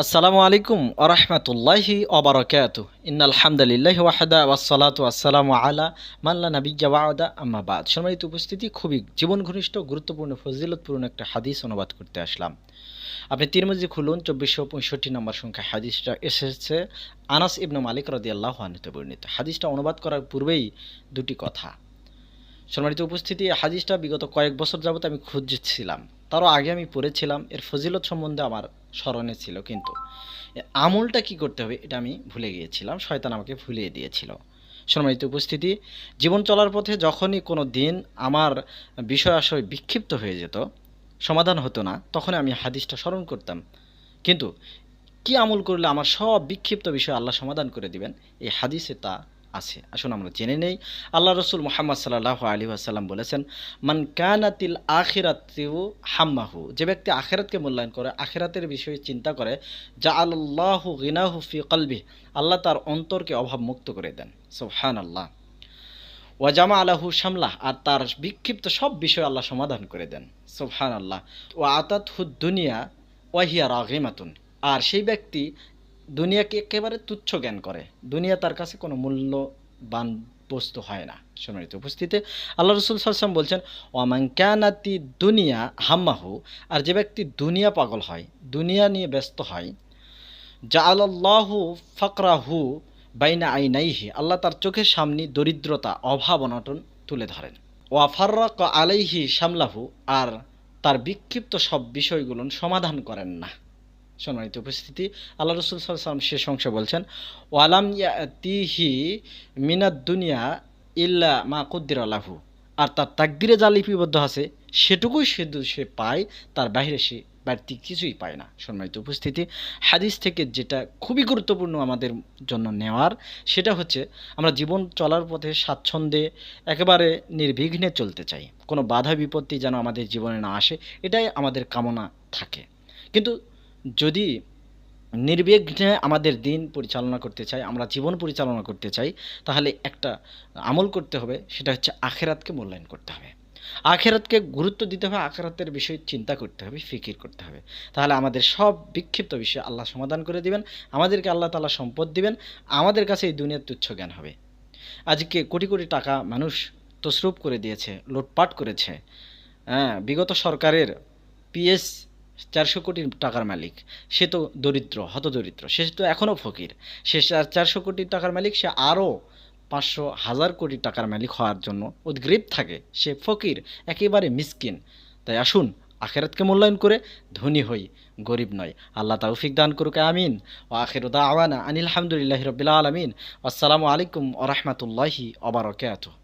আসসালামু আলাইকুম ওরহমতুল্লাহি ওবরাকাত ইন্নাল হামদুলিল্লাহ ওয়াহাদা ওয়াসসালাতু আসসালামু আলা মাল্লা নাবিজ্জা ওয়াদা আম্মা বাদ। সম্মানিত উপস্থিতি, খুবই জীবন ঘনিষ্ঠ গুরুত্বপূর্ণ, ফজিলতপূর্ণ একটা হাদিস অনুবাদ করতে আসলাম। আপনি তিরমজি খুলুন, চব্বিশশো পঁয়ষট্টি নম্বর সংখ্যা। হাদিসটা এসেছে আনাস ইবনু মালিক রদি আল্লাহ আনিত বর্ণিত। হাদিসটা অনুবাদ করার পূর্বেই দুটি কথা। সম্মানিত উপস্থিতি, হাদিসটা বিগত কয়েক বছর যাবত আমি খুঁজছিলাম। তারও আগে আমি পড়েছিলাম, এর ফজিলত সম্বন্ধে আমার স্মরণে ছিল কিন্তু। আমলটা কি করতে হবে এটা আমি ভুলে গিয়েছিলাম, শয়তান আমাকে ভুলিয়ে দিয়েছিল। সম্মানিত উপস্থিতি, জীবন চলার পথে যখনই কোনো দিন আমার বিষয় আশয় বিক্ষিপ্ত হয়ে যেত, সমাধান হতো না তখন আমি হাদিসটা স্মরণ করতাম। কিন্তু কি আমল করলে আমার সব বিক্ষিপ্ত বিষয় আল্লাহ সমাধান করে দিবেন, এই হাদিসে তা আছে। আসুন আমরা জেনে নেই। আল্লাহ রসুল মোহাম্মদ সাল্লাহ আলী আসাল্লাম বলেছেন, মান কানাতিল আখিরাতিউ হাম্মাহু। যে ব্যক্তি আখেরাতকে মূল্যায়ন করে, আখেরাতের বিষয়ে চিন্তা করে যা আল্লাহু গিনাহু ফি কলবি আল্লাহ তার অন্তরকে অভাব মুক্ত করে দেন। সুবহান আল্লাহ ওয়াজামা আলাহু শামলাহ আর তার বিক্ষিপ্ত সব বিষয় আল্লাহ সমাধান করে দেন। সুবহান আল্লাহ ও আতাত দুনিয়া ওয়াহিয়া রাগিমাতুন। আর সেই ব্যক্তি দুনিয়াকে একেবারে তুচ্ছ জ্ঞান করে। দুনিয়া তার কাছে কোনো মূল্যবান বস্তু হয় না। সম্মানিত উপস্থিতি আল্লাহ রসুল সাল্লাম বলছেন, ওয়ামান ক্যানাতি দুনিয়া হাম্মাহু আর যে ব্যক্তি দুনিয়া পাগল হয়, দুনিয়া নিয়ে ব্যস্ত হয় যা আল্লাহু ফকরাহু বাইনা আইনাইহি, আল্লাহ তার চোখের সামনে দরিদ্রতা, অভাব, অনটন তুলে ধরেন। ওয়াফার্রাক আলাইহি সামলাহু আর তার বিক্ষিপ্ত সব বিষয়গুলো সমাধান করেন না। সম্মানিত উপস্থিতি, আল্লাহ রসুল সাল্লাম শেষ অংশে বলছেন, ওয়ালাম তিহি মিনাদ দুনিয়া ইল্লা মা কুদ্দির আল্লাহু আর তার তাকদিরে যা লিপিবদ্ধ আছে, সেটুকুই শুধু সে পায়, তার বাইরে সে বাড়তি কিছুই পায় না। সম্মানিত উপস্থিতি, হাদিস থেকে যেটা খুবই গুরুত্বপূর্ণ আমাদের জন্য নেওয়ার, সেটা হচ্ছে আমরা জীবন চলার পথে স্বাচ্ছন্দ্যে একেবারে নির্বিঘ্নে চলতে চাই। কোনো বাধা বিপত্তি যেন আমাদের জীবনে না আসে, এটাই আমাদের কামনা থাকে। কিন্তু যদি নির্বিঘ্নে আমাদের দিন পরিচালনা করতে চাই, আমরা জীবন পরিচালনা করতে চাই, তাহলে একটা আমল করতে হবে, সেটা হচ্ছে আখেরাতকে মূল্যায়ন করতে হবে। আখেরাতকে গুরুত্ব দিতে হবে, আখেরাতের বিষয়ে চিন্তা করতে হবে, ফিকির করতে হবে। তাহলে আমাদের সব বিক্ষিপ্ত বিষয়ে আল্লাহ সমাধান করে দিবেন, আমাদেরকে আল্লাহ তালা সম্পদ দিবেন, আমাদের কাছে এই দুনিয়ার তুচ্ছ জ্ঞান হবে। আজকে কোটি কোটি টাকা মানুষ তসরুপ করে দিয়েছে, লুটপাট করেছে। হ্যাঁ বিগত সরকারের পিএস চারশো কোটি টাকার মালিক। সে তো দরিদ্র, হতদরিদ্র। সে তো এখনও ফকির। সে চারশো কোটি টাকার মালিক, সে আরও পাঁচশো হাজার কোটি টাকার মালিক হওয়ার জন্য উদ্গ্রীব থাকে। সে ফকির, একেবারে মিসকিন। তাই আসুন, আখেরাতকে মূল্যায়ন করে ধনী হই, গরিব নয় আল্লাহ তৌফিক দান করুক, আমিন। ও আখের উদা আওয়ানা আনিল হামদুলিল্লাহ রবিল আলমিন। আসসালামু আলাইকুম ওরহমতুল্লাহি ওবরাকাতুহ